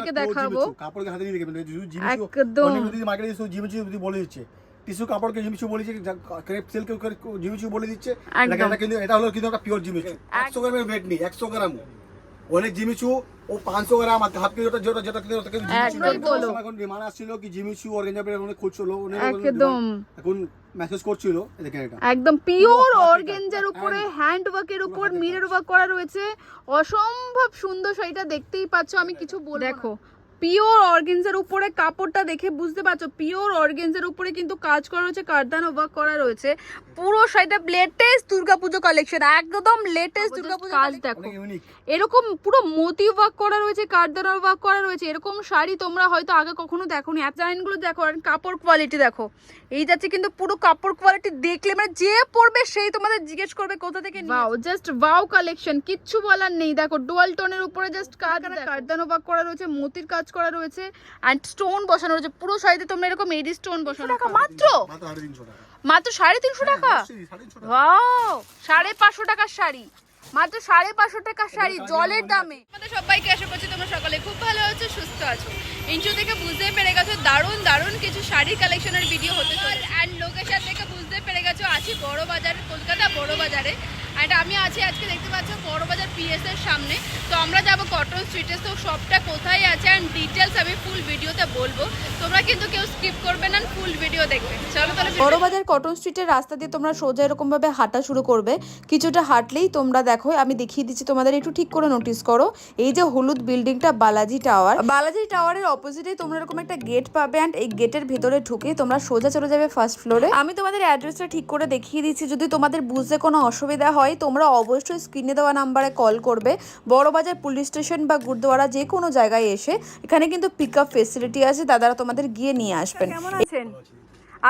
থেকে দেখাবো। কাপড় হাতে নিয়ে দেখবেন একদম। মার্কেটে সব জিমিচু যদি বলে দিচ্ছে টিস্যু কাপড়কে জিমিচু দিচ্ছে ক্রেপ সিল্ক জিমিচু বলে দিচ্ছে। এটা কিন্তু এটা হলো কিন্তু একটা পিওর জিমিচু একশো গ্রামের ওয়েট নেই একশো গ্রাম অনেক জিমিচু ও পাঁচশো গ্রাম আর হাফ কিলোটা যেটা যেটা কিন্তু ওটা কিন্তু জিমিচু একদম না। বলো। এখন ডিমান্ড আসছিল কি জিমিচু অর্গানজা অনেক খুঁজছিল একদম। এখন মেসেজ করছিল দেখেন এটা একদম পিওর কাজ। উপরে হ্যাঁ। হ্যান্ড ওয়ার্কের উপর মিরর ওয়ার্ক করা রয়েছে অসম্ভব সুন্দর শাড়িটা দেখতেই পাচ্ছ আমি কিছু বলব দেখো পিওর অর্গেন্সের উপরে কাপড়টা দেখে বুঝতে পারছ পিওর অর্গেন্সের উপরে কিন্তু কাজ করা রয়েছে কারদান ওয়ার্ক করা রয়েছে। পুরো শাড়িটা লেটেস্ট দুর্গাপুজো কালেকশন একদম লেটেস্ট দুর্গাপুজো কাজ দেখো। এরকম পুরো মোতি ওয়ার্ক করা রয়েছে কারদান ওয়ার্ক করা রয়েছে এরকম শাড়ি তোমরা হয়তো আগে কখনো দেখোনি। ডিজাইনগুলো দেখো আর কাপড় কোয়ালিটি দেখো। এই যাচ্ছে কিন্তু পুরো কাপড় কোয়ালিটি দেখলে মানে যে পরবে সেই তোমাদের জিজ্ঞেস করবে কোথা থেকে ওয়াও জাস্ট ওয়াও কালেকশন কিচ্ছু বলার নেই। দেখো ডুয়াল টোনের উপরে জাস্ট কাজ কারদানো ওয়ার্ক করা রয়েছে মোতির কাজ করা রয়েছে অ্যান্ড স্টোন বসানো রয়েছে। পুরো শাড়িতে তোমরা এরকম এডি স্টোন বসানো টাকা মাত্র? মাত্র সাড়ে তিনশো টাকা। সাড়ে তিনশো। ওয়াও সাড়ে পাঁচশো টাকার শাড়ি। মাত্র সাড়ে পাঁচশো টাকার শাড়ি জলের দামে। আমাদের সবাইকে আশা করছি তোমরা সকলে খুব ভালো আছো সুস্থ আছো। ইন্টু থেকে বুঝতে পেরে গেছো, দারুণ দারুণ কিছু শাড়ির কালেকশনের ভিডিও হতে চলে অ্যান্ড লোকেশন থেকে বুঝতে পেরে গেছো, আছি বড় বাজার, কলকাতা বড় বাজারে। অ্যান্ড আমি আছি আজকে দেখতে পাচ্ছ বড় বাজার পিএস এর সামনে। তো আমরা যাব কটন স্ট্রিটে তো সবটা কোথায় আছে অ্যান্ড ডিটেলস আমি ফুল ভিডিওতে বলব। তোমরা কিন্তু কেউ স্কিপ করবে না ফুল ভিডিও দেখবে। চলো তাহলে বড়বাজার কটন স্ট্রিটের রাস্তা দিয়ে তোমরা সোজা এরকম ভাবে হাঁটা শুরু করবে। কিছুটা হাঁটলেই তোমরা দেখো, আমি দেখিয়ে দিচ্ছি তোমাদের, একটু ঠিক করে নোটিস করো। এই যে হলুদ বিল্ডিংটা বালাজি টাওয়ার বালাজি টাওয়ারের অপোজিটে তোমরা এরকম একটা গেট পাবে অ্যান্ড এই গেটের ভেতরে ঢুকে তোমরা সোজা চলে যাবে ফার্স্ট ফ্লোরে আমি তোমাদের অ্যাড্রেসটা ঠিক করে দেখিয়ে দিচ্ছি। যদি তোমাদের বুঝতে কোনো অসুবিধা হয় তোমরা অবশ্যই স্ক্রিনে দেওয়া নাম্বারে কল করবে। বড়বাজার পুলিশ স্টেশন বা গুরুদুয়ারা যে কোনো জায়গায় এসে এখানে কিন্তু পিক আপ ফেসিলিটি আছে, দাদারা তোমাদের গিয়ে নিয়ে আসবেন। কেমন আছেন?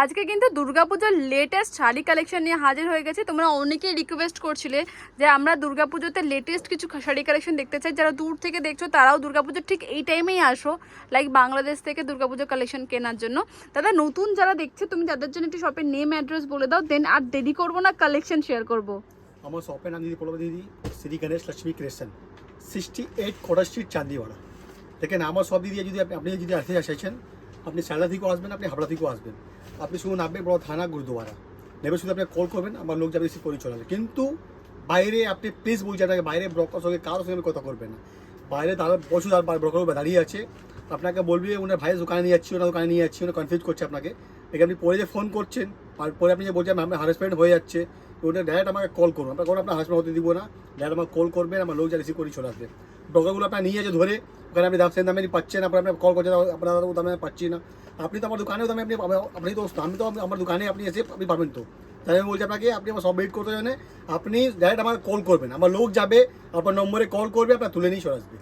আজকে কিন্তু দুর্গাপূজার লেটেস্ট শাড়ি কালেকশন নিয়ে হাজির হয়ে গেছে। তোমরা অনেকেই রিকোয়েস্ট করছিলে যে আমরা দুর্গাপুজোতে লেটেস্ট কিছু শাড়ি কালেকশন দেখতে চাই। যারা দূর থেকে দেখছ, তারাও দুর্গাপুজোর ঠিক এই টাইমেই আসো লাইক বাংলাদেশ থেকে দুর্গাপুজো কালেকশন কেনার জন্য। দাদা, নতুন যারা দেখছে, তুমি যাদের জন্য একটু শপের নেম অ্যাড্রেস বলে দাও দেন আর দেরি করব না কালেকশন শেয়ার করব। আমার শপের নাম দিদি বলব দিদি Shri Ganesh Lakshmi creation sixty eight Kota street Chandiwara. দেখেন, আমার সব দিদি যদি আপনি যদি আসতে এসেছেন আপনি স্যালা থেকেও আসবেন, আপনি হাবড়া থেকেও আসবেন। আপনি শুধু নামবেন বড় থানা, গুরুদুয়ারা। নেবে শুধু আপনি কল করবেন, আমার লোক যাবে করে চলে আসবে কিন্তু বাইরে আপনি প্লিজ বলছেন আপনাকে বাইরে ব্রকার সঙ্গে, কারোর সঙ্গে কথা করবেন না। বাইরে দাঁড়া প্রচুর ব্রকার দাঁড়িয়ে আছে। আপনাকে বলবি ওনার ভাইয়ের দোকানে নিয়ে যাচ্ছি ওনার দোকানে নিয়ে যাচ্ছি ওনার কনফিউজ করছে আপনাকে। এখানে আপনি পরে যে ফোন করছেন আর পরে আপনি যে বলছেন, আমার হারাসমেন্ট হয়ে যাচ্ছে। ওটা ডাইরেক্ট আমাকে কল করুন। আপনার কোনো আপনার হারাসমেন্ট হতে দিব না। ডাইরেক্ট আমাকে কল করবেন আমার লোক যা রিসিভ করে চলে আসবে। ব্রকারগুলো আপনার নিয়ে যাচ্ছে ধরে ওখানে আপনি দাম সেম দামে পাচ্ছেন আপনার আপনি কল করছেন আপনার দামে পাচ্ছি না। আপনি তো আমার দোকানেও দামে আপনি আপনি তো আমি তো আমার দোকানে আপনি এসে আপনি পাবেন তো। তাই আমি বলছি আপনাকে আপনি আমার সব ওয়েট করতে জানে আপনি ডাইরেক্ট আমাকে কল করবেন। আমার লোক যাবে আপনার নম্বরে কল করবে আপনার তুলে নিয়ে চলে আসবে।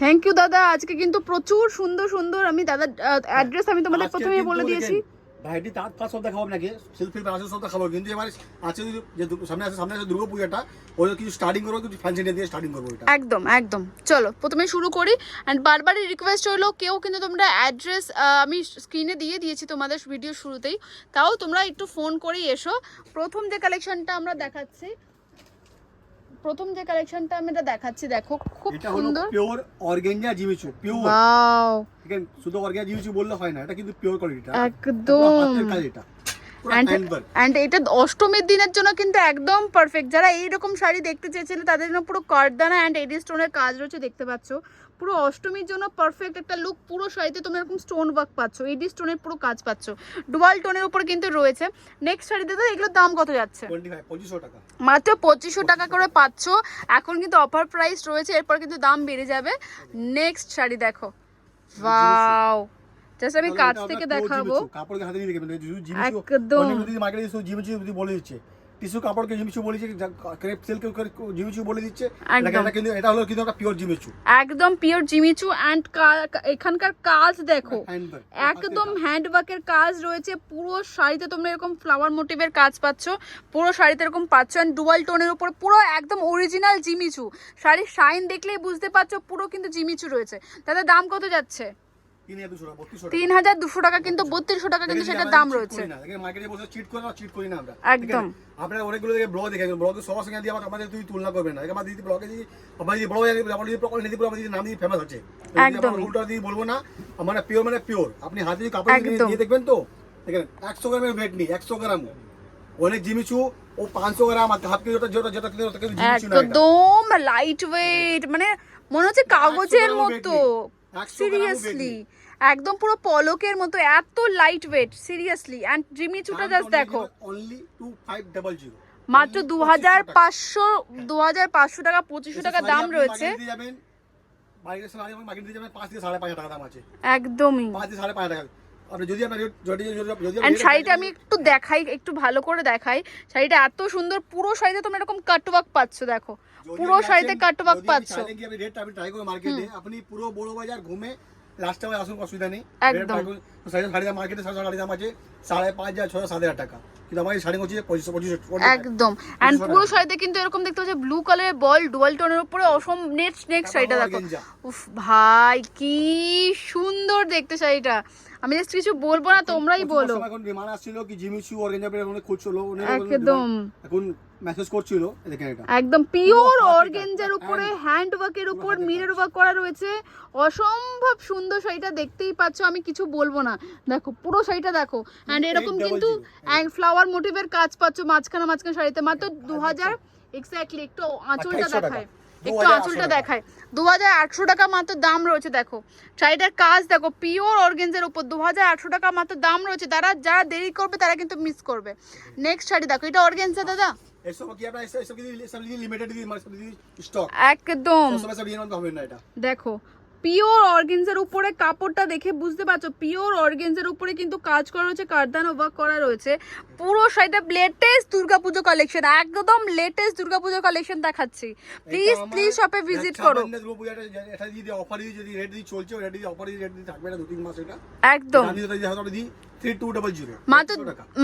থ্যাংক ইউ দাদা। আজকে কিন্তু প্রচুর সুন্দর সুন্দর। আমি দাদা অ্যাড্রেস আমি তোমাদের প্রথমেই বলে দিয়েছি। ভ্যারাইটি তার তার সব দেখাবো আপনাকে। শিল্পীর আসে সব দেখাবো। কিন্তু এবার আছে যে সামনে আছে সামনে আছে দুর্গা পূজাটা ওই কিছু স্টার্টিং করব কিছু ফ্যান্সি দিয়ে স্টার্টিং করব এটা। একদম একদম। চলো প্রথমে শুরু করি। অ্যান্ড বারবারই রিকোয়েস্ট হলো কেউ কিন্তু তোমরা অ্যাড্রেস আমি স্ক্রিনে দিয়ে দিয়েছি তোমাদের ভিডিও শুরুতেই। তাও তোমরা একটু ফোন করেই এসো। প্রথম যে কালেকশনটা আমরা দেখাচ্ছি প্রথম যে কালেকশনটা আমি এটা দেখাচ্ছি দেখো খুব সুন্দর। Pure organza Jimmy Choo pure wow দেখেন শুধু অর্গানজা জিমিচু বললে হয় না এটা কিন্তু পিওর কোয়ালিটিটা একদম। অ্যান্ড এটা। অষ্টমীর দিনের জন্য কিন্তু একদম পারফেক্ট যারা এইরকম শাড়ি দেখতে চেয়েছিল তাদের জন্য পুরো কারদানা অ্যান্ড এডি স্টোনের কাজ রয়েছে দেখতে পাচ্ছ। পুরো অষ্টমীর জন্য পারফেক্ট একটা লুক পুরো শাড়িতে তোমরা এরকম স্টোন ওয়ার্ক পাচ্ছ এডি স্টোনের পুরো কাজ পাচ্ছ। ডুয়াল টোনের উপর কিন্তু রয়েছে। নেক্সট শাড়িতে তো এগুলোর দাম কত যাচ্ছে? মাত্র পঁচিশশো টাকা করে পাচ্ছ। এখন কিন্তু অফার প্রাইস রয়েছে এরপর কিন্তু দাম বেড়ে যাবে। নেক্সট শাড়ি দেখো। ওয়াও জাস্ট আমি কাছ থেকে দেখাবো। কাপড়কে হাতে নিয়ে দেখবেন একদম। মার্কেটে বলে দিচ্ছে টিস্যু কাপড়কে জিমিচু বলেছে ক্রেপ সিল্ক জিমিচু বলে দিচ্ছে। এটা কিন্তু এটা হলো কিন্তু একটা পিওর জিমিচু। একদম পিওর জিমিচু অ্যান্ড এখানকার কাজ দেখো। একদম হ্যান্ড ওয়ার্কের কাজ রয়েছে পুরো শাড়িতে তোমরা এরকম ফ্লাওয়ার মোটিভের কাজ পাচ্ছ পুরো শাড়িতে এরকম পাচ্ছ অ্যান্ড ডুয়াল টোনের উপর পুরো একদম অরিজিনাল জিমিচু। শাড়ির শাইন দেখলেই বুঝতে পারছ পুরো কিন্তু জিমিচু রয়েছে। তাদের দাম কত যাচ্ছে? তিন হাজার দুশো টাকা বত্রিশশো তিন হাজার দুশো টাকা কিন্তু বত্রিশশো টাকা কিন্তু সেটার দাম রয়েছে। মার্কেটে বসে চিট করে না চিট করি না আমরা। একদম। আপনারা অনেকগুলো দেখে ব্লগ দেখে ব্লগে সবার সঙ্গে দিয়ে আমাদের তুই তুলনা করবেন না। আমার দিদি ব্লগে যদি আমার যদি ব্লগ আমার যদি প্রকল্প নিতে আমার দিদি নাম দিয়ে ফেমাস আছে একদমই। উল্টো দিদি বলব না আমার পিওর মানে পিওর আপনি হাতে যদি কাপড় দিয়ে দেখবেন তো দেখেন একশো গ্রামের ওয়েট নেই একশো গ্রাম। অনেক জিমিচু ও পাঁচশো গ্রাম হাফ যেটা যেটা কিলো। একদম লাইট ওয়েট মানে মনে হচ্ছে কাগজের মতো। সিরিয়াসলি একদম পুরো পলকের মতো এত লাইট ওয়েট সিরিয়াসলি অ্যান্ড জিমিচুটা জাস্ট দেখো। Only two five double zero মাত্র দু হাজার পাঁচশো দু হাজার পাঁচশো টাকা পঁচিশশো টাকা দাম রয়েছে। একদমই। শাড়িটা আমি একটু দেখাই একটু ভালো করে দেখাই। শাড়িটা এত সুন্দর পুরো শাড়িতে তোমরা এরকম কাটওয়ার্ক পাচ্ছ দেখো। পুরো শাড়িতে কাটওয়ার্ক পাচ্ছ। আপনি রেট আপনি ট্রাই করুন মার্কেটে আপনি পুরো বড় বাজার ঘুমে লাস্ট টাইমে আসুন অসুবিধা নেই। একদম। শাড়ি দাম মার্কেটে শাড়ি দাম আছে সাড়ে পাঁচ হাজার ছয় সাত হাজার টাকা। কিন্তু আমার শাড়ি হচ্ছে পঁচিশশো পঁচিশশো একদম। পঁচিশশো পুরো। শাড়িতে কিন্তু এরকম দেখতে হচ্ছে ব্লু কালারের বল ডুয়াল টোনের উপরে অসম নেক্সট নেক্সট শাড়িটা দেখো। উফ ভাই কি সুন্দর দেখতে শাড়িটা। আমি জাস্ট কিছু বলব না তোমরাই বলো। এখন ডিমান্ড আসছিল কি জিমিচু অর্গানজা পেয়ে অনেক খুঁজছিল অনেক একদম। এখন মেসেজ করছিল দেখেন এটা একদম পিওর কাজ, উপরে হ্যান্ড ওয়ার্কের উপর মিরর ওয়ার্ক করা রয়েছে। অসম্ভব সুন্দর শাড়িটা দেখতেই পাচ্ছ আমি কিছু বলব না। দেখো পুরো শাড়িটা দেখো। এন্ড এরকম কিন্তু ফ্লাওয়ার মোটিভের কাজ পাচ্ছ মাঝখানে মাঝখানে শাড়িতে। মাত্র দু হাজার এক্স্যাক্টলি একটু আঁচলটা দেখায়। দু একটু আঁচলটা দেখায় দু হাজার আটশো টাকা মাত্র দাম রয়েছে দেখো। শাড়িটার কাজ দেখো পিওর অর্গেন্সের উপর দু হাজার আটশো টাকা মাত্র দাম রয়েছে। তারা যারা দেরি করবে তারা কিন্তু মিস করবে। নেক্সট শাড়ি দেখো এটা অর্গেন্সা দাদা? একদম। দেখো পিওর অর্গেন্সের উপরে কাপড়টা দেখে বুঝতে পারছ পিওর অর্গেন্সের উপরে কিন্তু কাজ করা রয়েছে কারদান ওয়ার্ক করা রয়েছে। পুরো শাড়িটা লেটেস্ট দুর্গাপুজো কালেকশন একদম লেটেস্ট দুর্গাপুজো কালেকশন দেখাচ্ছি। প্লিজ প্লিজ শপে ভিজিট করো। এটা যদি অফার দিয়ে যদি রেট দিয়ে চলছে রেট দিয়ে অফার দিয়ে রেট দিয়ে থাকবে না দু তিন মাস এটা। একদম। আমি হয়তো দিই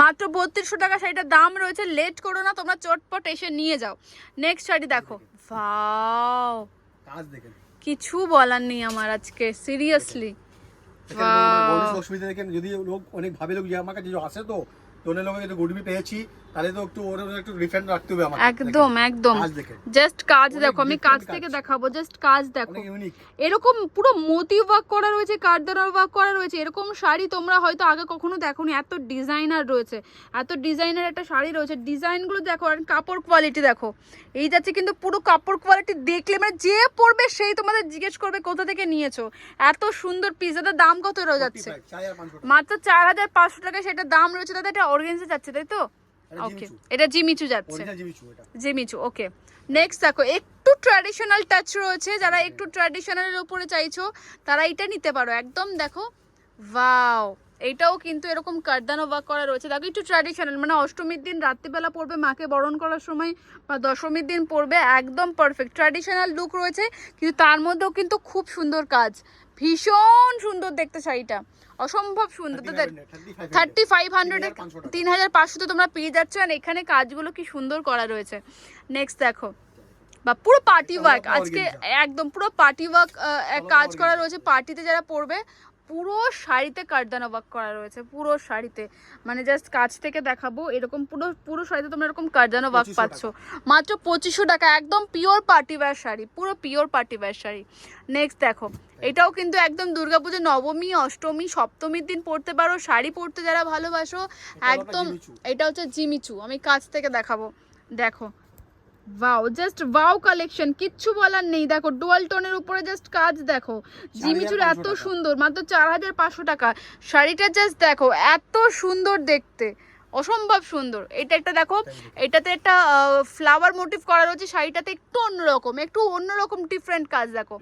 মাত্র বত্রিশশো টাকা শাড়িটার দাম রয়েছে লেট করো না তোমরা চটপট এসে নিয়ে যাও। নেক্সট শাড়ি দেখো। ভাও কাজ দেখেন কিছু বলার নেই আমার আজকে সিরিয়াসলি লক্ষ্মীতে যদি লোক অনেক ভাবে লোক যে আমার কাছে আসে তো তো লোক যদি গুডবি পেয়েছি। তাহলে তো একটু ওর একটু রিফান্ড রাখতে হবে আমার একদম একদম। জাস্ট কাজ দেখো আমি কাজ। থেকে দেখাবো জাস্ট কাজ দেখো। এরকম পুরো মোতি ওয়ার্ক করা রয়েছে কারদানার ওয়ার্ক করা রয়েছে এরকম শাড়ি তোমরা হয়তো আগে কখনো দেখোনি এত ডিজাইনার রয়েছে এত ডিজাইনার একটা শাড়ি রয়েছে। ডিজাইনগুলো দেখো আর কাপড় কোয়ালিটি দেখো। এই যাচ্ছে কিন্তু পুরো কাপড় কোয়ালিটি দেখলে মানে যে পরবে সেই তোমাদের জিজ্ঞেস করবে কোথা থেকে নিয়েছো। এত সুন্দর পিস এটার দাম কত রয়ে যাচ্ছে? মাত্র চার হাজার পাঁচশো টাকা সেটা দাম রয়েছে দাদা এটা অর্গেন্সে যাচ্ছে তাই তো? ওকে। এটা জিমিচু যাচ্ছে। জিমিচু ওকে নেক্সট দেখো একটু ট্র্যাডিশনাল টাচ রয়েছে যারা একটু ট্র্যাডিশনালের উপরে চাইছো তারা এটা নিতে পারো। একদম দেখো ওয়াও এটাও কিন্তু এরকম কারদানো ওয়ার্ক করা রয়েছে। দেখো একটু ট্র্যাডিশনাল মানে অষ্টমীর দিন রাত্রিবেলা পড়বে মাকে বরণ করার সময় বা দশমীর দিন পড়বে একদম পারফেক্ট ট্র্যাডিশনাল লুক রয়েছে কিন্তু তার মধ্যেও কিন্তু খুব সুন্দর কাজ। ভীষণ সুন্দর দেখতে শাড়িটা। অসম্ভব সুন্দর। তোদের থার্টি ফাইভ হান্ড্রেডের তিন হাজার পাঁচশোতে তোমরা পেয়ে যাচ্ছ আর এখানে কাজগুলো কি সুন্দর করা রয়েছে। নেক্সট দেখো। বা পুরো পার্টি ওয়ার্ক আজকে একদম পুরো পার্টি ওয়ার্ক কাজ করা রয়েছে পার্টিতে যারা পরবে পুরো শাড়িতে কারদানা ওয়ার্ক করা রয়েছে পুরো শাড়িতে। মানে জাস্ট কাছ থেকে দেখাবো এরকম পুরো পুরো শাড়িতে তোমরা এরকম কারদানা ওয়ার্ক পাচ্ছ। মাত্র পঁচিশশো টাকা একদম পিওর পার্টি ওয়্যার শাড়ি পুরো pure party wear sari. Next দেখো এটাও কিন্তু একদম দুর্গাপুজো নবমী অষ্টমী সপ্তমীর দিন পরতে পারো শাড়ি পরতে যারা ভালোবাসো একদম এটা হচ্ছে জিমিচু আমি কাছ থেকে দেখাবো। দেখো ওয়াও জাস্ট ওয়াও কালেকশন কিচ্ছু বলার নেই। দেখো ডুয়াল টোনের উপরে জাস্ট কাজ দেখো। জিমিচুর এত সুন্দর মাত্র চার হাজার পাঁচশো টাকা। শাড়িটা জাস্ট দেখো এত সুন্দর দেখতে। অসম্ভব সুন্দর। এটা একটা দেখো এটাতে একটা ফ্লাওয়ার মোটিভ করা রয়েছে শাড়িটাতে একটু অন্যরকম একটু অন্যরকম ডিফারেন্ট কাজ দেখো।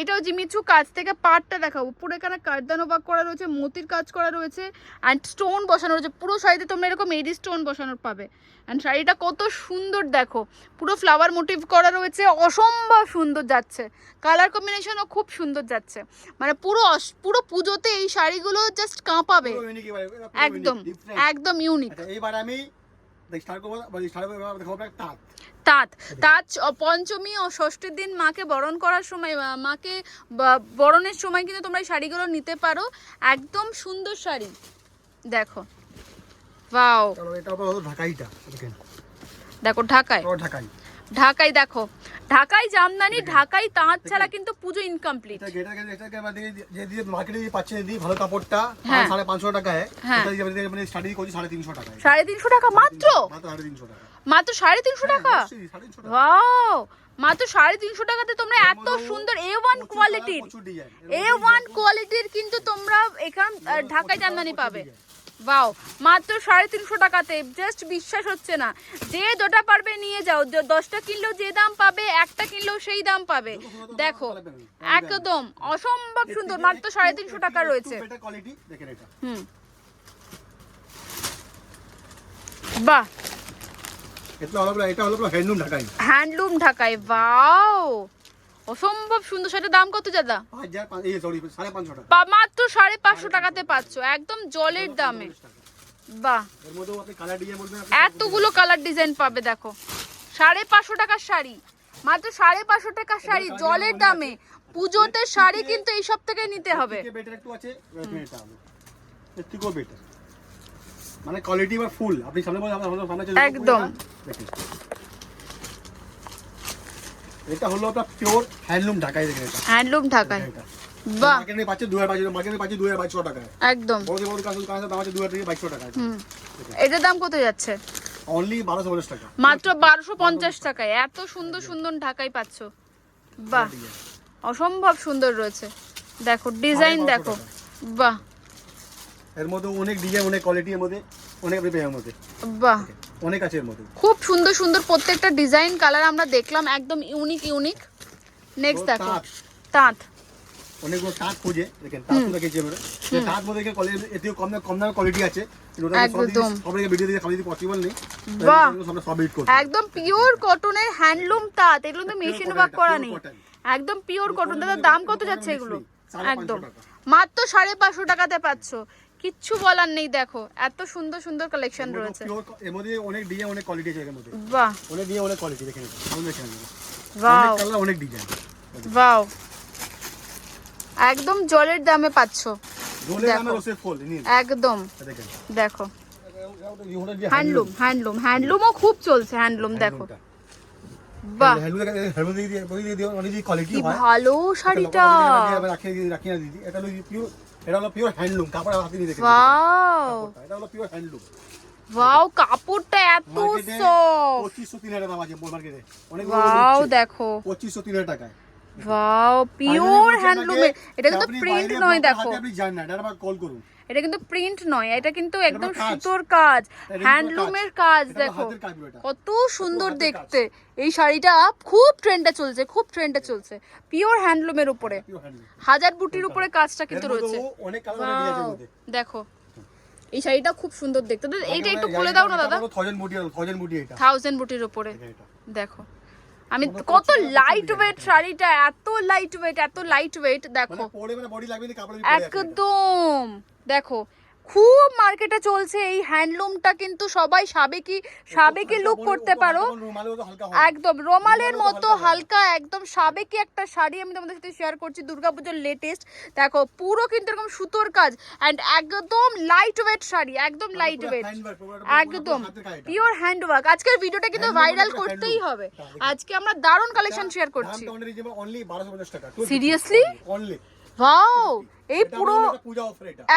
এটাও জিমিচু কাজ থেকে পার্টটা দেখাবো পুরো এখানে কারদানো ওয়ার্ক করা রয়েছে মতির কাজ করা রয়েছে অ্যান্ড স্টোন বসানো রয়েছে। পুরো শাড়িতে তোমরা এরকম এডি স্টোন বসানোর পাবে। অ্যান্ড শাড়িটা কত সুন্দর দেখো। পুরো ফ্লাওয়ার মোটিভ করা রয়েছে অসম্ভব সুন্দর যাচ্ছে। কালার কম্বিনেশনও খুব সুন্দর যাচ্ছে। মানে পুরো পুরো পুজোতে এই শাড়িগুলো জাস্ট কাঁপাবে। একদম একদম ইউনিক আচ্ছা, এইবার আমি তাঁত। তাঁত পঞ্চমী ও ষষ্ঠীর দিন মাকে বরণ করার সময় মাকে বরণের সময় কিন্তু তোমরা এই শাড়িগুলো নিতে পারো। একদম সুন্দর শাড়ি। দেখো তারপর এটা হলো ঢাকাইটা দেখেন দেখো ঢাকায় এটা ঢাকাই। দেখো। ঢাকায় জামদানি ঢাকায় তাঁত ছাড়া কিন্তু পুজো ইনকমপ্লিট এটা গেটা এটাকে যে দিয়ে মার্কেটে দিয়ে পাচ্ছেন দিই ভালো কাপড়টা হ্যাঁ। সাড়ে পাঁচশো টাকায়। হ্যাঁ। মানে- স্টার্টিং করছি সাড়ে তিনশো টাকায়। সাড়ে তিনশো টাকা মাত্র? মাত্র সাড়ে তিনশো টাকা। মাত্র সাড়ে তিনশো টাকা? টাকা। ওয়াও মাত্র সাড়ে তিনশো টাকাতে তোমরা এত সুন্দর এ ওয়ান কোয়ালিটির। এ ওয়ান কোয়ালিটির কিন্তু তোমরা এখান ঢাকায় জামদানি পাবে। বাও মাত্র সাড়ে তিনশো টাকাতে জাস্ট বিশ্বাস হচ্ছে না। যে যেটা পারবে নিয়ে যাও। দশটা কিনলেও যে দাম পাবে একটা কিনলেও সেই দাম পাবে। দেখো একদম অসম্ভব সুন্দর মাত্র সাড়ে তিনশো টাকা রয়েছে। হুম। বাহ। এটা হলো এটা হলো হ্যান্ডলুম ঢাকাই। হ্যান্ডলুম ঢাকায় বাও অসম্ভব সুন্দর সেটার দাম কত দাদা? মাত্র সাড়ে পাঁচশো টাকাতে পাচ্ছ একদম জলের দামে। বাহ। এতগুলো কালার ডিজাইন পাবে দেখো। সাড়ে পাঁচশো টাকার শাড়ি। মাত্র সাড়ে পাঁচশো টাকার শাড়ি জলের দামে। পুজোতে শাড়ি কিন্তু এই সব থেকে নিতে হবে। মানে কোয়ালিটি বা ফুল আপনি সামনে একদম। এটা হলো আপনার পিওর হ্যান্ডলুম ঢাকাই দেখেন এটা। হ্যান্ডলুম ঢাকায় বাহ। মার্কেটে পাচ্ছে দু হাজার বাইশশো মার্কেটে পাচ্ছে দু হাজার বাইশশো টাকায়। একম বড় বড় কাজ কাজ দাম আছে হুম। এটার দাম কত যাচ্ছে? অনলি বারোশো পঞ্চাশ টাকা। মাত্র বারোশো পঞ্চাশ টাকায়। এত সুন্দর সুন্দর ঢাকায় পাচ্ছ। বাহ। অসম্ভব সুন্দর রয়েছে। দেখো ডিজাইন দেখো। বাহ। এর মধ্যে অনেক ডিজাইন অনেক কোয়ালিটির মধ্যে। অনেক আপনি পেয়ে মধ্যে। বাহ। অনেক আছে এর মধ্যে। খুব সুন্দর সুন্দর প্রত্যেকটা ডিজাইন কালার আমরা দেখলাম একদম ইউনিক ইউনিক নেক্সট দেখো। তাঁত। তাঁত। অনেকগুলো তাঁত খুঁজে দেখেন তাঁত তো আমরা তাঁত মধ্যে কোয়ালিটি এতেও কম কম দামের কোয়ালিটি আছে। কিন্তু ওটা সব একদম। সবাইকে ভিডিও দিয়ে খালি পসিবল নেই বাহ। একদম পিওর কটনের হ্যান্ডলুম তাঁত। এগুলো তো মেশিন ওয়ার্ক করা নেই। একদম পিওর কটন দাদা দাম কত যাচ্ছে এগুলো? একদম। মাত্র সাড়ে পাঁচশো টাকাতে পাচ্ছ। কিচ্ছু বলার নেই দেখো। এত সুন্দর সুন্দর কালেকশন রয়েছে। এর মধ্যে অনেক ডিজাইন অনেক কোয়ালিটি আছে এর মধ্যে। বাহ। অনেক ডিজাইন অনেক কোয়ালিটি দেখেন সামনে দেখেন। বাও অনেক কালার অনেক ডিজাইন বাও একদম জলের দামে পাচ্ছ। দেখো। নামে রসের ফুল নিন। একদম। দেখো। হ্যান্ডলুম। হ্যান্ডলুম। হ্যান্ডলুমও খুব চলছে হ্যান্ডলুম দেখো। বাহ। হ্যান্ডলুম দিয়ে দিয়ে- দিয়ে অনেক কোয়ালিটি হয়। ভালো শাড়িটা। রাখি রাখি না দিদি। এটা পিওর এটা হলো পিওর হ্যান্ডলুম কাপড় হাতে নিয়ে দেখেন। ওয়াও এটা হলো পিওর হ্যান্ডলুম ওয়াও কাপড়টা এত সফট পঁচিশশো তিন হাজার দাম আছে মার্কেটে অনেক ওয়াও দেখো। পঁচিশশো তিন হাজার টাকায়। ওয়াও পিওর হ্যান্ডলুম এটা কিন্তু প্রিন্ট নয় দেখো। আপনি জানেন না এটা আবার কল করুন। এটা কিন্তু প্রিন্ট নয় এটা কিন্তু একদম সুতোর কাজ হ্যান্ডলুমের কাজ। দেখো। কত সুন্দর দেখতে। এই শাড়িটা খুব ট্রেন্ডে চলছে খুব ট্রেন্ডে চলছে। পিওর হ্যান্ডলুমের উপরে। হাজার বুটির উপরে কাজটা কিন্তু রয়েছে। দেখো। এই শাড়িটা খুব সুন্দর দেখতে। এইটা একটু খুলে দাও না দাদা। থাউজেন্ড বুটির উপরে। দেখো। আমি কত লাইট ওয়েট শাড়িটা এত লাইট ওয়েট এত লাইট ওয়েট দেখো। মানে মানে। একদম। দেখো খুব মার্কেটে চলছে এই হ্যান্ডলুমটা কিন্তু সবাই সাবেকি সাবেকি লুক করতে পারো। একদম রোমালের মতো হালকা একদম সাবেকি একটা শাড়ি আমি তোমাদের সাথে শেয়ার করছি দুর্গাপুজোর লেটেস্ট দেখো পুরো কিন্তু এরকম সুতোর কাজ অ্যান্ড একদম লাইট ওয়েট শাড়ি একদম লাইট ওয়েট পুরো- পুরো একদম। পিওর হ্যান্ডওয়ার্ক আজকের ভিডিওটা কিন্তু ভাইরাল করতেই হবে আজকে আমরা দারুণ কালেকশন শেয়ার করছি সিরিয়াসলি অনেক reasonable, only 1250 টাকা। Seriously? Only। ওয়াও এই পুরো।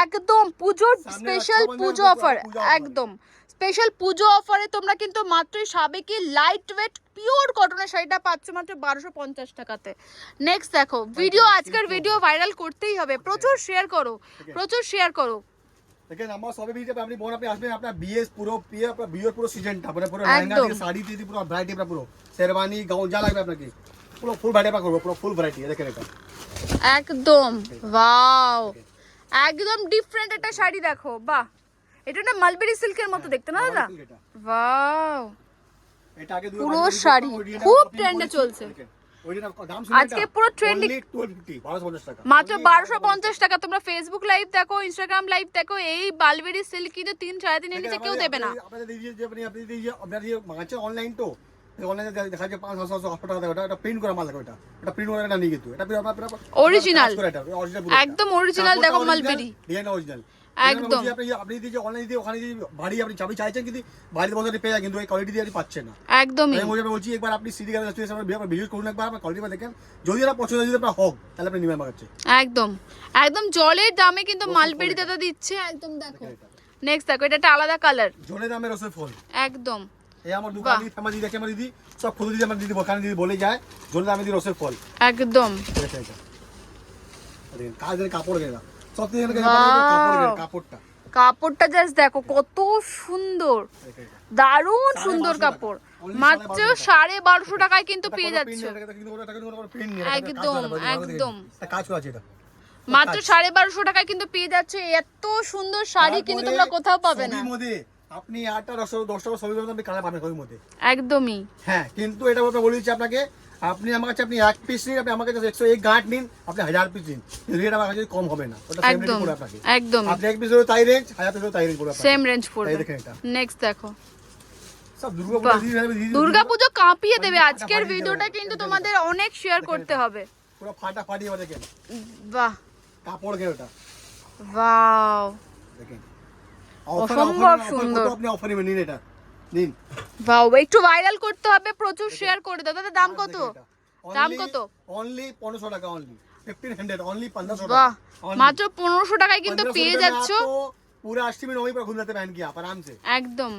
একদম পুজোর স্পেশাল পুজো অফার একদম। স্পেশাল পুজো অফারে তোমরা কিন্তু মাত্র সাবেকি লাইট ওয়েট পিওর কটনের শাড়িটা পাচ্ছ মাত্র বারোশো পঞ্চাশ টাকাতে। নেক্সট দেখো ভিডিও আজকের ভিডিও ভাইরাল করতেই হবে। প্রচুর শেয়ার করো প্রচুর শেয়ার করো। দেখেন আমার সবে ভিডিও আপনি বোন আপনি আসবেন আপনার বিয়ে পুরো বিয়ে আপনার বিয়ের পুরো সিজনটা মানে পুরো লেহেঙ্গা শাড়ি থেকে পুরো ভ্যারাইটি পুরো শেরওয়ানি গাউন যা লাগবে আপনাকে। পুরো ফুল ভ্যারাইটি পুরো ফুল ভ্যারাইটি দেখেন এটা। একদম ওয়াও একদম ডিফারেন্ট একটা শাড়ি দেখো বাহ। এটা না মালবেরি সিল্কের মতো দেখতে না দাদা? ওয়াও এটা। আগে পুরো শাড়ি, খুব করেছি। চলছে। আজকে পুরো মাত্র বারোশো পঞ্চাশ টাকা তোমরা ফেসবুক লাইভ দেখো ইনস্টাগ্রাম লাইভ দেখো এই বালবেরি সিল্ক কিন্তু তিন সাড়ে তিন নিচে কেউ দেবে না। আপনাদের দিদি যে আপনি আপনি দিদি আপনার অনলাইন তো। অনলাইনে দেখা যায় পাঁচ ছশো আটশো টাকা ওটা এটা প্রিন্ট করা মাল লাগে ওটা এটা প্রিন্ট করা এটা নিয়ে কিন্তু এটা অরিজিনাল একদম original দেখো মালবেরি। ডিজাইন অরিজিনাল একদম। আপনি আপনি যদি যে অনলাইন দিয়ে ওখানে যদি বাড়ি আপনি চাবি চাইছেন কিন্তু বাড়িতে বসে পেয়ে যায় কিন্তু এই কোয়ালিটি দিয়ে আপনি পাচ্ছেন না। একদমই। আমি বলছি- বলছি একবার আপনি সিডি কার্ড আপনি ভিজিট করুন একবার আপনার কোয়ালিটি দেখেন। যদি এটা পছন্দ যদি আপনার হোক তাহলে আপনি নেবেন আমার কাছে। একদম। একদম জলের দামে কিন্তু মালবেরি দাদা দিচ্ছে। একদম দেখো। নেক্সট দেখো। এটা একটা আলাদা কালার জলের দামে রসের ফল। একদম। এই আমার দোকান দিদি আমার দিদি আছে আমার দিদি সব খুদ দিদি আমার দিদি ওখানে দিদি বলে যায় জলের দামে দিদি রসের ফল। একদম। এটা এটা দেখেন কাজের কাপড় কেনা সব থেকে কাপড় কাপড়টা। কাপড়টা জাস্ট দেখো কত সুন্দর। দারুণ কাপড়। মাত্র সাড়ে বারোশো টাকায় কিন্তু পেয়ে যাচ্ছে। একদম, একদম। মাত্র সাড়ে বারোশো টাকায় কিন্তু পেয়ে যাচ্ছে। এত সুন্দর শাড়ি কিন্তু তোমরা কোথাও পাবে না। আপনি আটটা দশটা দশটা ছবি আপনি কালার পাবেন ছবির মধ্যে। একদমই। হ্যাঁ কিন্তু এটা আপনার বলে আপনাকে আপনি আমার কাছে আপনি এক পিস নিন আপনি আমার কাছে একশো এক গাঁট নিন আপনি হাজার পিস নিন। রেট আমার কাছে কম হবে না। ওটা সেম একদম পড়বে আপনাকে। একদম আপনি এক পিস হলো তাই রেঞ্জ হাজার পিস হলো তাই রেঞ্জ পড়বে সেম রেঞ্জ পড়বে। দেখেন এটা। নেক্সট দেখো। দুর্গাপুজো কাঁপিয়ে দেবে। আজকের ভিডিওটা কিন্তু তোমাদের অনেক শেয়ার করতে হবে। পুরো ফাটা ফাটিয়ে এবার দেখেন। বাহ। কাপড় ওটা। ওয়াও দেখেন। অসম্ভব সুন্দর। আপনি অফারে নিন এটা। নিন। বাও একটু ভাইরাল করতে হবে প্রচুর শেয়ার করে দাও। দাদা দাম কত? দাম কত? অনলি 1500 টাকা অনলি 1500 অনলি 1500 টাকা মাত্র 1500 টাকায় কিন্তু পেয়ে যাচ্ছো। পুরো 80 ওই পর ঘুম একদম।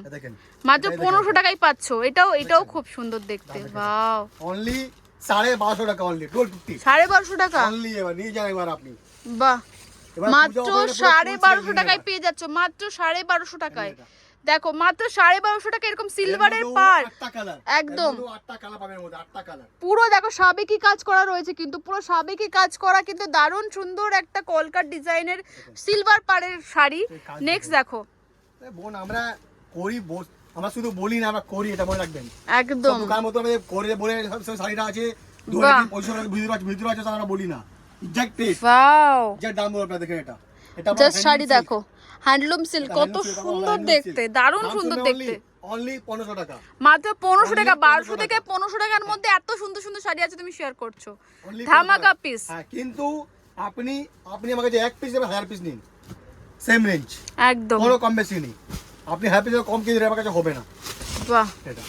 মাত্র 1500 টাকায় পাচ্ছো। এটাও এটাও খুব সুন্দর দেখতে। বাও অনলি 1250 টাকা অনলি 1250 1250 টাকা? অনলি এবার নিয়ে যান একবার আপনি। বাহ। মাত্র সাড়ে বারোশো টাকায় পেয়ে যাচ্ছ মাত্র সাড়ে বারোশো টাকায়। দেখো। মাত্র সাড়ে বারোশো টাকা এরকম সিলভারের পার একদম। পুরো দেখো সাবেকি কাজ করা রয়েছে কিন্তু পুরো সাবেকি কাজ করা কিন্তু দারুণ সুন্দর একটা কলকার ডিজাইনের সিলভার পাড়ের শাড়ি। নেক্সট দেখো। বোন আমরা করি আমরা শুধু বলি না আমরা করি এটা মনে রাখবেন। একদম। দোকান মতো করে বলে সব শাড়িটা আছে। লাগে, ভিতরে আছে ভিতরে আমরা বলি না। ওয়াও এক্সাক্ট দাম বলব আপনারা দেখেন এটা। এটা জাস্ট শাড়ি দেখো। হ্যান্ডলুম সিল্ক কত সুন্দর দেখতে। দারুণ সুন্দর দেখতে। অনলি টাকা। মাত্র টাকা 1500 বারোশো থেকে টাকার মধ্যে এত সুন্দর সুন্দর শাড়ি আছে তুমি শেয়ার করছ। ধামাকা পিস হ্যাঁ কিন্তু আপনি আপনি আমার কাছে এক পিস হাজার পিস নিন। সেম রেঞ্জ একদম। কোনো কম বেশি নেই। আপনি পিস কম কিনে আমার কাছে হবে না। বাহ। এটা।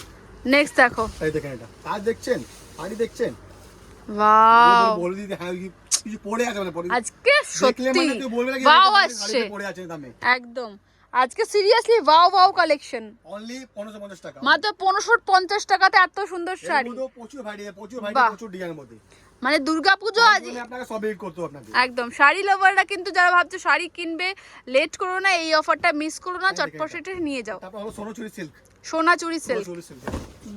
নেক্সট দেখো। এই দেখেন এটা। কাজ দেখছেন? শাড়ি দেখছেন? ওয়াও বলে দিতে হ্যাঁ কিছু পড়ে আছে মানে পড়ে আজকে সত্যি। মানে আসছে। পড়ে আছে দামে। একদম। আজকে seriously wow wow collection only পনেরোশো পঞ্চাশ টাকা। মাত্র পনেরোশো পঞ্চাশ টাকাতে এত সুন্দর শাড়ি। প্রচুর ভ্যারাইটি প্রচুর। ভ্যারাইটি প্রচুর ডিজাইনের মধ্যে। মানে দুর্গাপুজো আজ আপনাকে সব এড করতে আপনাকে। একদম। শাড়ি লাভাররা কিন্তু যারা ভাবছে শাড়ি কিনবে লেট করো না এই অফারটা মিস করো না চটপট এটা নিয়ে যাও। তারপর হলো সোনাচুরি সিল্ক সোনা চুরি সিল্ক সোনাচুরি সিল্ক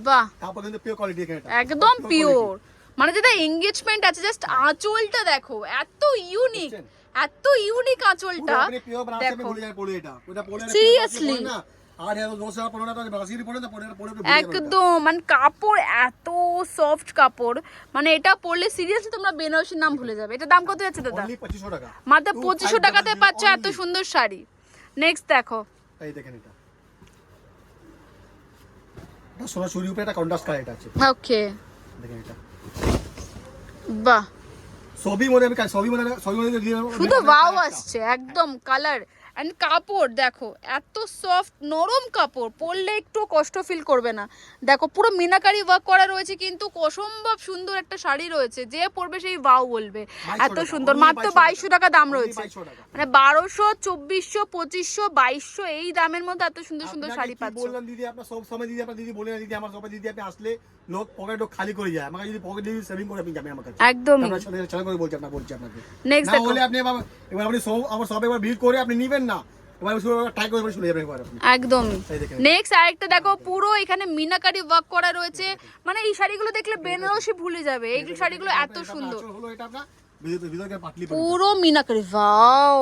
বাহ। তারপর কিন্তু পিওর কোয়ালিটি একদম পিওর মানে যেটা এঙ্গেজমেন্ট আছে জাস্ট আঁচলটা দেখো এত ইউনিক? এত ইউনিক আঁচলটা। ওটা। একদম মানে কাপড় এত সফট কাপড়। মানে এটা পরলে সিরিয়াসলি তোমরা বেনারসির নাম ভুলে যাবে। এটা দাম কত যাচ্ছে দাদা? Only 2500 মাত্র পঁচিশশো টাকাতে পাচ্ছ এত সুন্দর শাড়ি। নেক্সট দেখো। এই দেখেন এটা। এটা সোনাচুরি উপরে একটা কন্ট্রাস্ট কালার এটা আছে। ওকে দেখেন এটা। বাহ। সবই মধ্যে আমি সবই মধ্যে সবই দেবো। শুধু ওয়াও আসছে একদম কালার এন্ড কাপড় দেখো এত সফট নরম কাপড় পরলে একটু কষ্ট ফিল করবে না। দেখো পুরো মিনাকারি ওয়ার্ক করা রয়েছে কিন্তু অসম্ভব সুন্দর একটা শাড়ি রয়েছে যে পরবে সেই ওয়াও বলবে। এত সুন্দর মাত্র বাইশশো টাকা দাম রয়েছে। মানে বারোশো চব্বিশশো পঁচিশশো বাইশশো এই দামের মধ্যে এত সুন্দর সুন্দর শাড়ি কি বললাম দিদি আপনার সব সময় দিদি আপনার দিদি বলে দিদি আমার সবাই দিদি আপনি আসলে লোক পকেট খালি করে যায়। আমাকে যদি পকেট সেভিং করে আপনি যাবেন আমার কাছে। সাথে চ্যানেল করে বলছি বলছি আপনাকে। নেক্সট না হলে আপনি এবার এবার আপনি সব আমার সব এবার ভিড় করে আপনি নিবেন না। একদম। নেক্সট আরেকটা দেখো পুরো এখানে মিনাকারি ওয়ার্ক করা রয়েছে। মানে এই শাড়িগুলো দেখলে বেনারসি ভুলে যাবে। এই শাড়িগুলো এত সুন্দর। পুরো মিনাকারি ওয়াও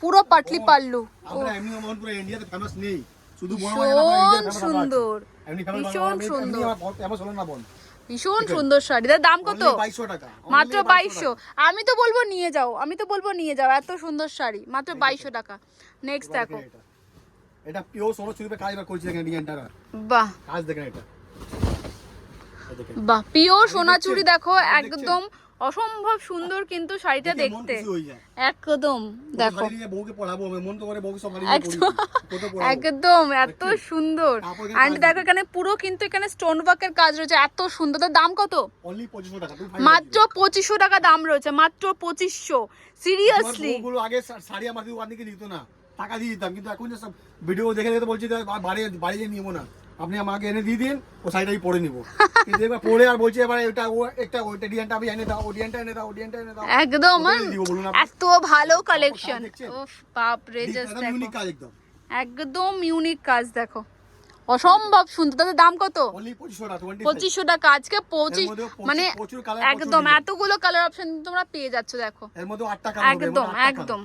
পুরো পাটলি পাল্লু। আমরা এমনি আমার ইন্ডিয়াতে ফেমাস নেই। শুধু ভীষণ সুন্দর, ভীষণ সুন্দর। না বোন ভীষণ সুন্দর শাড়ি। তার দাম কত? Only 2200 টাকা। Only মাত্র বাইশশো আমি তো বলব নিয়ে যাও আমি তো বলব নিয়ে যাও এত সুন্দর শাড়ি। মাত্র বাইশশো টাকা। নেক্সট দেখো। এটা। পিওর সোনো কাজ এবার করছি দেখেন ডিজাইনটা বাহ। কাজ দেখেন এটা। বাহ পিওর সোনাচুরি দেখো একদম অসম্ভব সুন্দর কিন্তু শাড়িটা দেখতে। একদম দেখো। বউকে পড়াবো আমি মন তো করে বউকে শাড়ি একদম এত সুন্দর। কাজ দেখো এখানে পুরো কিন্তু এখানে স্টোন ওয়ার্কের কাজ রয়েছে এত সুন্দর। তার দাম কত? অনলি 2500 টাকা তুমি মাত্র পঁচিশশো টাকা দাম রয়েছে মাত্র পঁচিশশো। সিরিয়াসলি আগে শাড়ি আমার থেকে নিত না টাকা দিয়ে দিতাম কিন্তু এখন যে সব ভিডিও দেখে দেখে বলছি বাড়ি বাড়ি নিবো না। আপনি আমাকে এনে দিয়ে দিন ও শাড়িটা আমি পরে নিবো। কিন্তু এবার পরে আর বলছি এবার এটা ও একটা ওইটা ডিজাইনটা আমি এনে দাও ডিজাইনটা এনে দাও ডিজাইনটা এনে দাও। একদম? এত ভালো কালেকশন উফ বাপ রে জাস্ট একদম ইউনিক কাজ একদম। একদম ইউনিক কাজ দেখো। অসম্ভব সুন্দর। তাদের দাম কত? অনলি 2500 টাকা 25 পঁচিশশো টাকা। আজকে পঁচিশ মানে একদম এতগুলো কালার অপশন তোমরা পেয়ে যাচ্ছ দেখো। একদম একদম।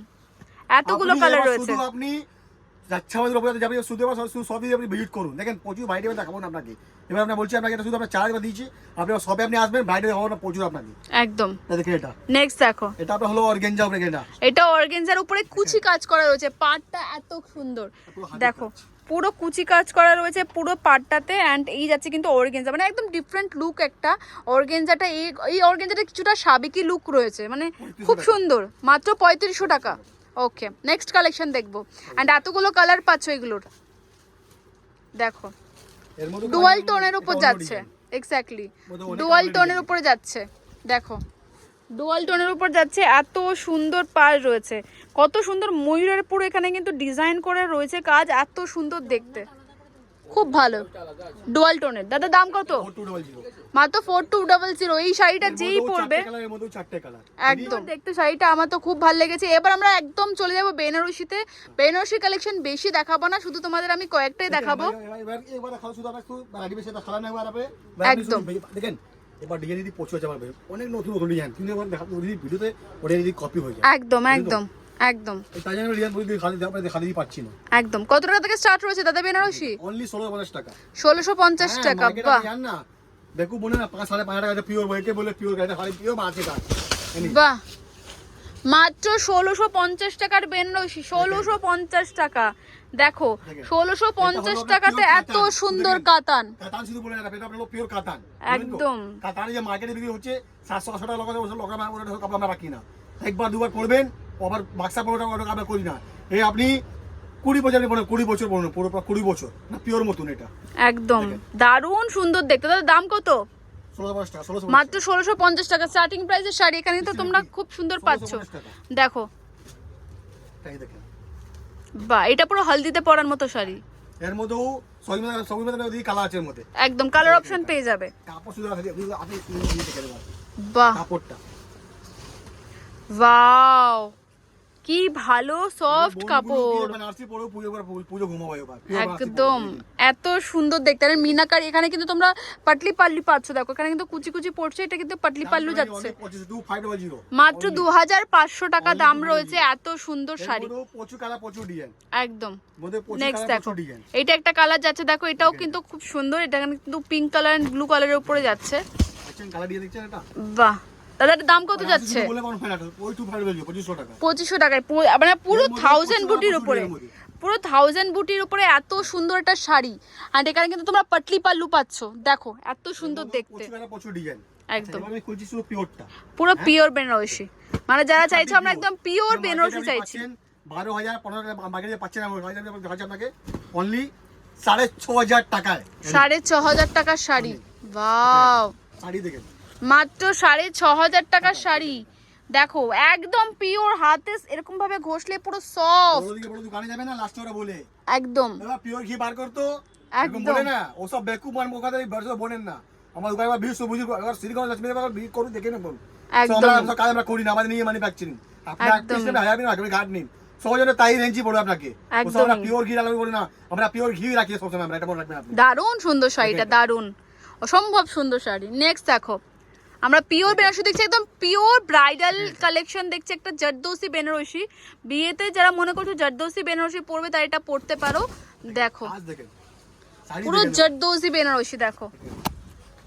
এতগুলো কালার রয়েছে। আপনি যাচ্ছে আমাদের উপরে যাবে শুধু এবার শুধু সবই আপনি ভিজিট করুন। দেখেন প্রচুর বাইরে দেখাবো না আপনাকে। এবার আমরা বলছি আপনাকে এটা শুধু আপনার চার্জ দিয়েছি। আপনি সবে আপনি আসবেন বাইরে দেখাবো না প্রচুর আপনাকে। একদম। দেখেন এটা। নেক্সট দেখো। এটা আপনার হলো অর্গেঞ্জা উপরে এটা। উপরে কুচি কাজ করা রয়েছে পাটটা এত সুন্দর। দেখো পুরো কুচি কাজ করা রয়েছে পুরো পাটটাতে অ্যান্ড এই যাচ্ছে কিন্তু অর্গেনজা মানে একদম ডিফারেন্ট লুক একটা। অর্গেনজাটা এই কিছুটা সাবেকি লুক রয়েছে। মানে খুব সুন্দর। মাত্র পঁয়ত্রিশশো টাকা। ওকে নেক্সট কালেকশন দেখব। অ্যান্ড এতগুলো কালার পাচ্ছ এগুলোর? দেখো। ডুয়াল টোনের উপর যাচ্ছে। এক্স্যাক্টলি ডুয়াল টোনের উপরে যাচ্ছে। দেখো। ডুয়াল টোনের উপর যাচ্ছে এত সুন্দর পার রয়েছে। কত সুন্দর ময়ূরের পুরো এখানে কিন্তু ডিজাইন করে রয়েছে কাজ এত সুন্দর দেখতে। খুব ভালো। ডুয়াল টোনের দাদা দাম কত? 4200 মাত্র ফোর টু ডাবল জিরো এই শাড়িটা যেই পরবে। একদম। দেখতে শাড়িটা আমার তো খুব ভালো লেগেছে। এবার আমরা একদম চলে যাব বেনারসিতে। বেনারসি কালেকশন বেশি দেখাবো না শুধু তোমাদের আমি কয়েকটাই দেখাবো। একদম। দেখেন এবার ডিজাইন যদি প্রচুর যাবে অনেক নতুন নতুন ডিজাইন। কিন্তু এবার দেখা যদি ভিডিওতে ওটা যদি কপি হয়ে যায়। একদম একদম একদম। তাই জন্য ডিজাইন বলি খালি আপনাদের খালি পাচ্ছি না। একদম। কত টাকা থেকে স্টার্ট রয়েছে দাদা বেনারসি? অনলি টাকা। বাহ। না। দেখু বলে না পাঁচ সাড়ে পাঁচ হাজার টাকা পিওর বইকে বলে পিওর গাড়িটা পিওর মাছে বাহ। মাত্র ষোলোশো পঞ্চাশ টাকার বেনারসি ষোলোশো পঞ্চাশ টাকা। দেখো ষোলোশো পঞ্চাশ টাকাতে এত সুন্দর কাতান কাতান শুধু বলে এটা আপনার পিওর কাতান একদম। কাতানে যে মার্কেটে বিক্রি হচ্ছে সাতশো আটশো টাকা লগা ওসব লগা আমরা রাখি না একবার দুবার পড়বেন আবার বাক্সা ওটা আমরা করি না। এই আপনি কুড়ি বছর পড়ুন কুড়ি বছর পড়ুন পুরো কুড়ি বছর না পিওর মতন এটা। একদম। দারুণ সুন্দর দেখতে। দাদা দাম কত? মাত্র ষোলোশো পঞ্চাশ টাকা। স্টার্টিং প্রাইসের শাড়ি এখানে তো তোমরা খুব সুন্দর পাচ্ছ। দেখো। বাহ এটা পুরো হলদিতে পরার মতো শাড়ি। এর মধ্যেও আছে মধ্যে। একদম কালার অপশন পেয়ে যাবে। কাপড় আপনি দেবেন বাহ। কাপড়টা। ওয়াও কি ভালো সফট কাপড়। একদম। এত সুন্দর দেখতে। আর মিনাকার এখানে কিন্তু তোমরা পাটলি পাল্লু পাচ্ছ। দেখো এখানে কিন্তু কুচি কুচি পড়ছে এটা কিন্তু পাটলি পাল্লু যাচ্ছে। মাত্র দু হাজার পাঁচশো টাকা দাম রয়েছে এত সুন্দর শাড়ি। একদম। নেক্সট দেখো। এটা একটা কালার যাচ্ছে। দেখো এটাও কিন্তু খুব সুন্দর। এটা কিন্তু পিঙ্ক কালার এন্ড ব্লু কালারের উপরে যাচ্ছে। বাহ। দাদা দাম কত যাচ্ছে? হয় পঁচিশশো টাকায়। মানে পুরো থাউজেন্ড বুটির উপরে। পুরো থাউজেন্ড বুটির উপরে এত সুন্দর একটা শাড়ি। আর এখানে কিন্তু তোমরা পাটলি পাল্লু পাচ্ছ। দেখো এত সুন্দর দেখতে। একদম। পুরো পিওর বেনারসি মানে যারা চাইছো আমরা একদম পিওর বেনারসি চাইছি। বারো হাজার পনেরো মার্কেটে পাচ্ছেন আপনাকে অনলি সাড়ে ছ হাজার টাকায়। সাড়ে ছ হাজার টাকার শাড়ি। বাও শাড়ি দেখেন। মাত্র সাড়ে ছ হাজার টাকার শাড়ি। দেখো একদম পিওর হাতে এরকম ভাবে ঘষলে পুরো সফট বড় দোকানে যাবে না? লাস্টে ওরা বলে। একদম। পিওর ঘি বার করতো একদম। বলে না? ওসব বেকুব মান ব্যবসা বলেন না। আমার দোকানে ভিড় এবার শ্রীগঞ্জ লক্ষ্মী ভিড় করুন দেখে একদম। আমরা কাজ আমরা করি না আমাদের নিয়ে ম্যানুফ্যাকচারিং আপনি এক একদম। পিস নেবেন হাজার নিন। তাই পড়বে আপনাকে। আমরা পিওর ঘি রাখব বলি না। আমরা পিওর ঘি রাখি সবসময় আমরা এটা মনে রাখবেন আপনি। দারুণ সুন্দর শাড়িটা দারুণ। অসম্ভব সুন্দর শাড়ি। নেক্সট দেখো। আমরা পিওর বেনারসি দেখছি একদম পিওর ব্রাইডাল কালেকশন দেখছি একটা জর্দোসি বেনারসি বিয়েতে যারা মনে করছ জর্দোসি বেনারসি পরবে তারা এটা পরতে পারো। দেখো পুরো। জর্দোসি বেনারসি দেখো।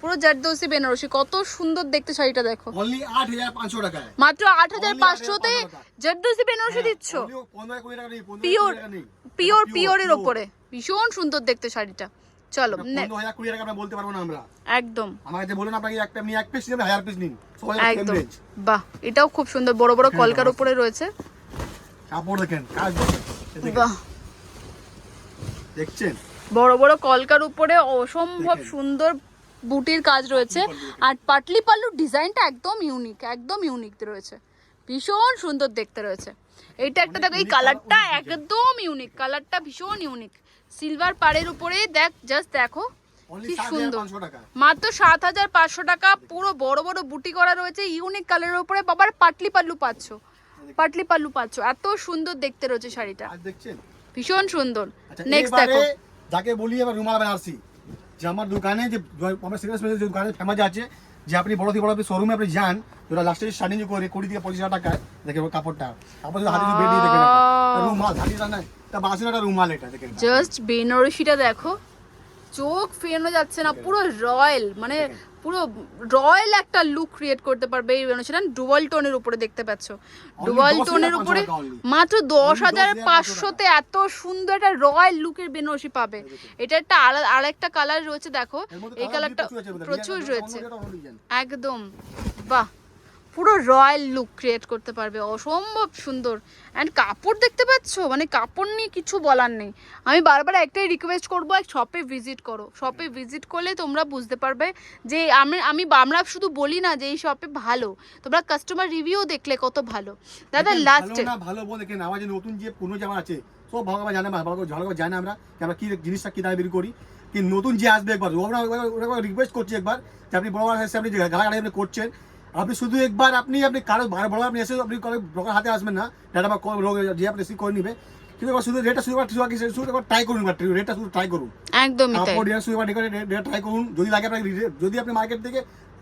পুরো জারদৌসি বেনারসি কত সুন্দর দেখতে শাড়িটা দেখো। অনলি আট হাজার পাঁচশো টাকায়। মাত্র আট হাজার পাঁচশোতে 8,500 টাকা। জারদৌসি বেনারসি দিচ্ছ? পিওর পিওর পিওরের। ওপরে। ভীষণ সুন্দর দেখতে শাড়িটা। চলো কুড়ি টাকা বলতে পারব না আমরা। একদম। আমার কাছে বলুন আপনাকে আপনি এক পিস নেবেন হাজার পিস নিন। একদম। বাহ এটাও খুব সুন্দর বড় বড় কলকার উপরে রয়েছে। কাপড় দেখেন কাজ বাহ। দেখছেন? বড় বড় কলকার উপরে অসম্ভব সুন্দর বুটির কাজ রয়েছে। আর পাটলি পাল্লুর ডিজাইনটা একদম ইউনিক একদম ইউনিক রয়েছে। ভীষণ সুন্দর দেখতে রয়েছে। এটা একটা দেখো এই কালারটা একদম ইউনিক কালারটা ভীষণ ইউনিক সিলভার পাড়ের উপরে দেখ জাস্ট দেখো কি সুন্দর। মাত্র সাত হাজার পাঁচশো টাকা পুরো বড় বড় বুটি করা রয়েছে ইউনিক কালারের উপরে। বাবার পাটলি পাল্লু পাচ্ছ পাটলি পাল্লু পাচ্ছ এত সুন্দর দেখতে রয়েছে শাড়িটা। ভীষণ সুন্দর। আচ্ছা নেক্সট দেখো। যাকে বলি এবার রুমাল বেনারসি যে আমার দোকানে যে আমার সিরিয়াস মেসেজ যে দোকানে ফেমাস আছে যে আপনি বড় থেকে বড় শোরুমে আপনি যান যেটা লাস্টে স্টার্টিং করে কুড়ি থেকে পঁচিশ হাজার টাকা দেখে কাপড়টা। কাপড় হাতে বেরিয়ে একটা রুমাল হাতিটা না তা বাসে একটা রুমাল এটা দেখেন জাস্ট বেনারসিটা দেখো চোখ ফেরানো যাচ্ছে না পুরো রয়্যাল মানে পুরো রয়্যাল একটা লুক ক্রিয়েট করতে পারবে এই বেনারসিটা ডুয়াল টোনের উপরে দেখতে পাচ্ছ ডুয়াল টোনের উপরে মাত্র দশ হাজার পাঁচশোতে এত সুন্দর একটা রয়্যাল লুকের বেনারসি পাবে এটা একটা আর একটা কালার রয়েছে দেখো এই কালারটা প্রচুর রয়েছে। একদম বাহ পুরো রয়্যাল লুক ক্রিয়েট করতে পারবে অসম্ভব সুন্দর। অ্যান্ড কাপড় দেখতে পাচ্ছ? মানে কাপড় নিয়ে কিছু বলার নেই। আমি বারবার একটাই রিকোয়েস্ট করব এক শপে ভিজিট করো। শপে ভিজিট করলে তোমরা বুঝতে পারবে যে আমি আমি আমরা শুধু বলি না যে এই শপে ভালো। তোমরা কাস্টমার রিভিউ দেখলে কত ভালো। দাদা লাস্টে ভালো না ভালো বল দেখেন আমার যে নতুন যে পুরনো জামা আছে সব ভালো জানে ভালো করে ভালো জানে আমরা যে আমরা কি জিনিসটা কি দামে বের করি। কি নতুন যে আসবে একবার রিকোয়েস্ট করছি একবার যে আপনি বড় আপনি আপনি করছেন আপনি শুধু একবার আপনি আপনি কারও বড় বড় আপনি এসে আপনি হাতে আসবেন না। আমার কম লোক যে আপনি রিসিভ করে নিবে। কিন্তু একবার শুধু রেটটা শুধু শুধু শুধু একবার ট্রাই করুন একবার রেটটা শুধু ট্রাই করুন। একদমই তাই। রেট শুধু একবার রেট ট্রাই করুন। যদি লাগে আপনাকে যদি আপনি মার্কেট থেকে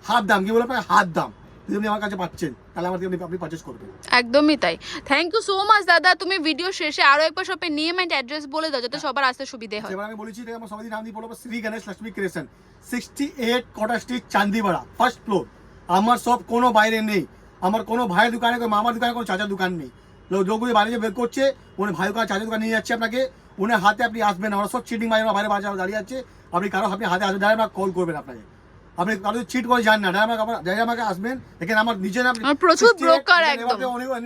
হাফ দাম কি বলে আপনাকে হাফ দাম আপনি আমার কাছে পাচ্ছেন তাহলে আমার আপনি আপনি করবেন। একদমই তাই। থ্যাংক ইউ সো মাচ দাদা। তুমি ভিডিও শেষে আরও একবার শপে নেম অ্যান্ড অ্যাড্রেস বলে দাও যাতে সবার আসতে সুবিধে হয়। এবার আমি বলেছি আমার সবাই নাম দিয়ে বলব Shri Ganesh Lakshmi creation sixty eight কটা স্ট্রিট চান্দিপাড়া ফার্স্ট ফ্লোর আমার সব কোনো বাইরে নেই। আমার কোনো ভাইয়ের দোকানে কোনো মামার দোকানে কোনো চাচার দোকান নেই। লোক লোকগুলি বাইরে যে বের করছে উনি ভাই দোকান চাচার দোকান নিয়ে যাচ্ছে আপনাকে। উনি হাতে আপনি আসবেন আমরা সব চিটিং বাইরে বাইরে বাজার দাঁড়িয়ে আছে। আপনি কারও আপনি হাতে আসবেন ডাইরেক্ট আমাকে কল করবেন আপনাকে। আপনি কারও চিট করে যান না ডাইরেক্ট আমাকে আমাকে আসবেন। এখানে আমার নিজের প্রচুর 68 একদম।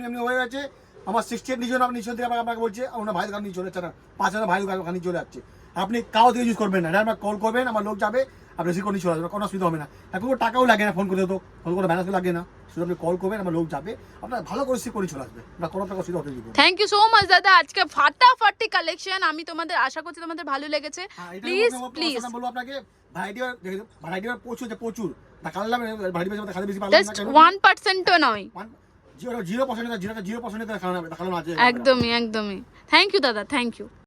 এমনি হয়ে গেছে। আমার সিক্সটি এইট নিজের আপনি থেকে আমাকে আমাকে বলছে ওনার ভাই দোকান নিয়ে চলে যাচ্ছে না। পাঁচ হাজার ভাই দোকান নিয়ে চলে যাচ্ছে। আপনি কাউ থেকে ইউজ করবেন না ডাইরেক্ট কল করবেন আমার লোক যাবে। আপনি রিসিভ করে নিয়ে চলে আসবে কোনো অসুবিধা হবে না। এখন কোনো টাকাও লাগে না ফোন করে তো ফোন করে ব্যালেন্স লাগে না। শুধু আপনি কল করবেন আমার লোক যাবে। আপনার ভালো করে রিসিভ করে চলে আসবে। না কোনো টাকা অসুবিধা হতে দিব থ্যাংক ইউ সো মাচ দাদা। আজকে ফাটাফাটি কালেকশন আমি তোমাদের আশা করছি তোমাদের ভালো লেগেছে। প্লিজ প্লিজ বলব আপনাকে ভ্যারাইটি ভ্যারাইটি প্রচুর আছে প্রচুর। দেখালাম ভ্যারাইটি বেশি দেখাতে বেশি পারলাম না জাস্ট কেন? ওয়ান পার্সেন্টও নয়। Zero zero percent zero zero percent একদমই একদমই। থ্যাংক ইউ দাদা থ্যাংক ইউ